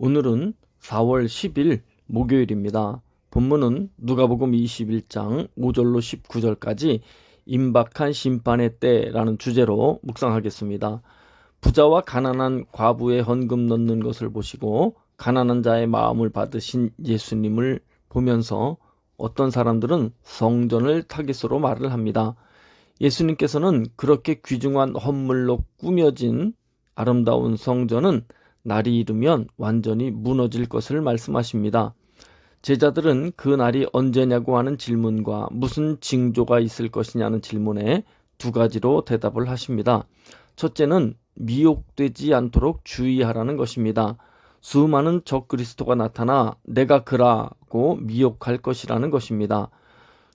오늘은 4월 10일 목요일입니다. 본문은 누가복음 21장 5절로 19절까지 임박한 심판의 때라는 주제로 묵상하겠습니다. 부자와 가난한 과부의 헌금 넣는 것을 보시고 가난한 자의 마음을 받으신 예수님을 보면서 어떤 사람들은 성전을 타깃으로 말을 합니다. 예수님께서는 그렇게 귀중한 헌물로 꾸며진 아름다운 성전은 날이 이르면 완전히 무너질 것을 말씀하십니다. 제자들은 그 날이 언제냐고 하는 질문과 무슨 징조가 있을 것이냐는 질문에 두 가지로 대답을 하십니다. 첫째는 미혹되지 않도록 주의하라는 것입니다. 수많은 적 그리스도가 나타나 내가 그라고 미혹할 것이라는 것입니다.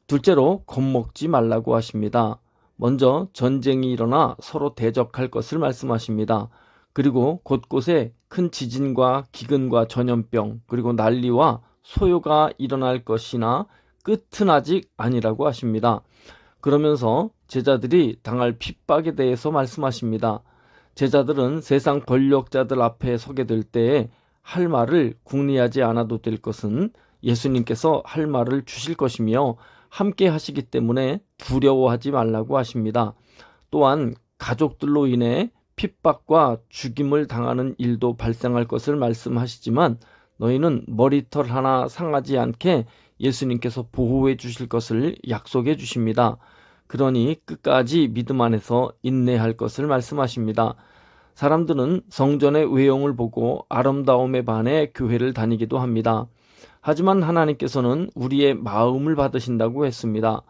둘째로 겁먹지 말라고 하십니다. 먼저 전쟁이 일어나 서로 대적할 것을 말씀하십니다. 그리고 곳곳에 큰 지진과 기근과 전염병 그리고 난리와 소요가 일어날 것이나 끝은 아직 아니라고 하십니다. 그러면서 제자들이 당할 핍박에 대해서 말씀하십니다. 제자들은 세상 권력자들 앞에 서게 될 때에 할 말을 궁리하지 않아도 될 것은 예수님께서 할 말을 주실 것이며 함께 하시기 때문에 두려워하지 말라고 하십니다. 또한 가족들로 인해 핍박과 죽임을 당하는 일도 발생할 것을 말씀하시지만 너희는 머리털 하나 상하지 않게 예수님께서 보호해 주실 것을 약속해 주십니다. 그러니 끝까지 믿음 안에서 인내할 것을 말씀하십니다. 사람들은 성전의 외형을 보고 아름다움에 반해 교회를 다니기도 합니다. 하지만 하나님께서는 우리의 마음을 받으신다고 했습니다.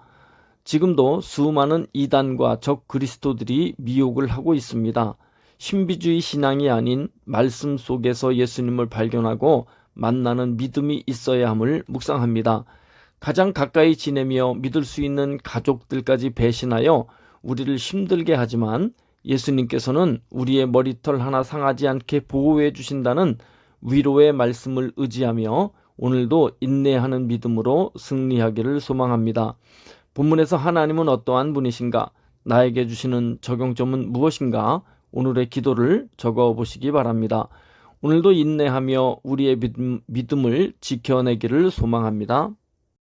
지금도 수많은 이단과 적 그리스도들이 미혹을 하고 있습니다. 신비주의 신앙이 아닌 말씀 속에서 예수님을 발견하고 만나는 믿음이 있어야 함을 묵상합니다. 가장 가까이 지내며 믿을 수 있는 가족들까지 배신하여 우리를 힘들게 하지만 예수님께서는 우리의 머리털 하나 상하지 않게 보호해 주신다는 위로의 말씀을 의지하며 오늘도 인내하는 믿음으로 승리하기를 소망합니다. 본문에서 하나님은 어떠한 분이신가? 나에게 주시는 적용점은 무엇인가? 오늘의 기도를 적어 보시기 바랍니다. 오늘도 인내하며 우리의 믿음, 믿음을 지켜내기를 소망합니다.